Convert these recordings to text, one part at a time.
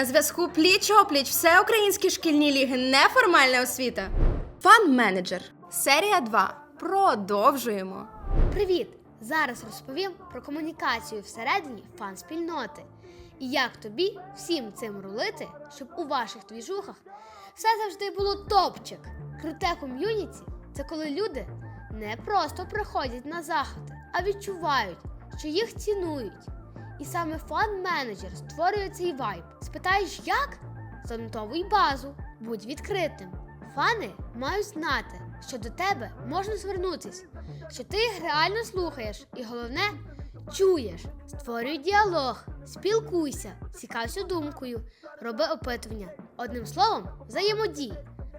На зв'язку пліч опліч всеукраїнські шкільні ліги неформальна освіта. Фан менеджер. Серія 2. Продовжуємо. Привіт! Зараз розповім про комунікацію всередині фан-спільноти і як тобі всім цим рулити, щоб у ваших двіжухах все завжди було топчик. Круте ком'юніті це коли люди не просто приходять на заходи, а відчувають, що їх цінують. І саме фан-менеджер створює цей вайб. Спитаєш, як? Занотовуй базу, будь відкритим. Фани мають знати, що до тебе можна звернутись, що ти їх реально слухаєш, і головне чуєш. Створюй діалог, спілкуйся, цікався думкою, роби опитування. Одним словом, взаємодій.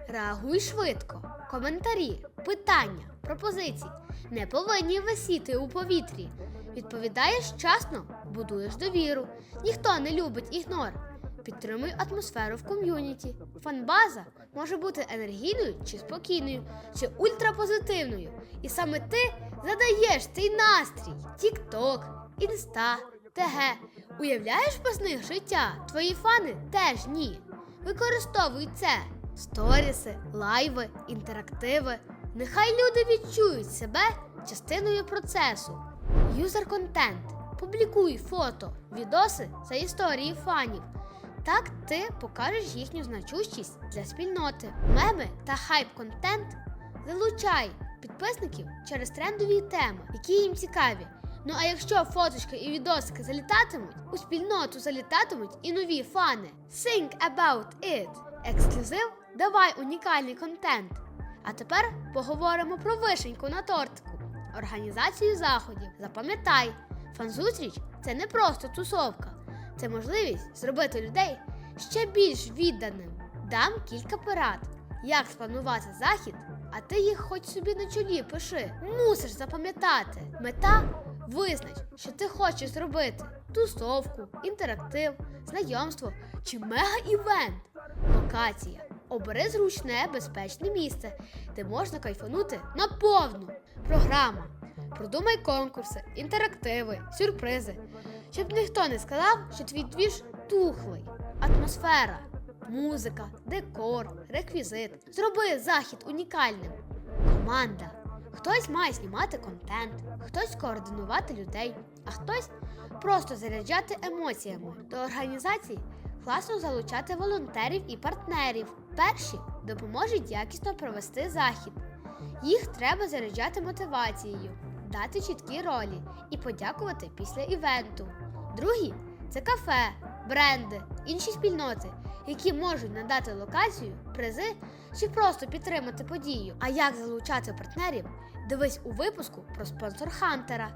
Реагуй швидко. Коментарі, питання, пропозиції не повинні висіти у повітрі. Відповідаєш чесно, будуєш довіру. Ніхто не любить ігнор. Підтримуй атмосферу в ком'юніті. Фанбаза може бути енергійною чи спокійною, чи ультрапозитивною. І саме ти задаєш цей настрій. Тік-ток, інста, ТГ. Уявляєш без них життя? Твої фани теж ні. Використовуй це: сторіси, лайви, інтерактиви. Нехай люди відчують себе частиною процесу. Юзер контент. Публікуй фото, відоси за історії фанів. Так ти покажеш їхню значущість для спільноти. Меми та хайп-контент залучай підписників через трендові теми, які їм цікаві. Ну а якщо фоточки і відосики залітатимуть, у спільноту залітатимуть і нові фани. Think about it! Ексклюзив давай унікальний контент. А тепер поговоримо про вишеньку на тортику. Організацію заходів. Запам'ятай, фан-зустріч це не просто тусовка, це можливість зробити людей ще більш відданим. Дам кілька порад, як спланувати захід, а ти їх хоч собі на чолі пиши. Мусиш запам'ятати. Мета визнач, що ти хочеш зробити тусовку, інтерактив, знайомство чи мега-івент. Локація. Обери зручне, безпечне місце, де можна кайфанути наповну. Програма. Продумай конкурси, інтерактиви, сюрпризи, щоб ніхто не сказав, що твій двіж тухлий. Атмосфера, музика, декор, реквізит. Зроби захід унікальним. Команда. Хтось має знімати контент, хтось координувати людей, а хтось просто заряджати емоціями. До організації класно залучати волонтерів і партнерів. Перші допоможуть якісно провести захід. Їх треба заряджати мотивацією, дати чіткі ролі і подякувати після івенту. Другі це кафе, бренди, інші спільноти, які можуть надати локацію, призи чи просто підтримати подію. А як залучати партнерів? Дивись у випуску про спонсор Хантера.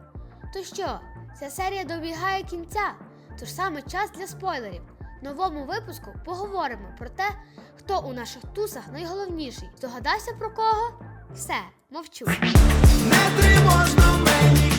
То що, ця серія добігає кінця, тож саме час для спойлерів. В новому випуску поговоримо про те, хто у наших тусах найголовніший. Здогадався про кого? Все, мовчу. Не тривожно мені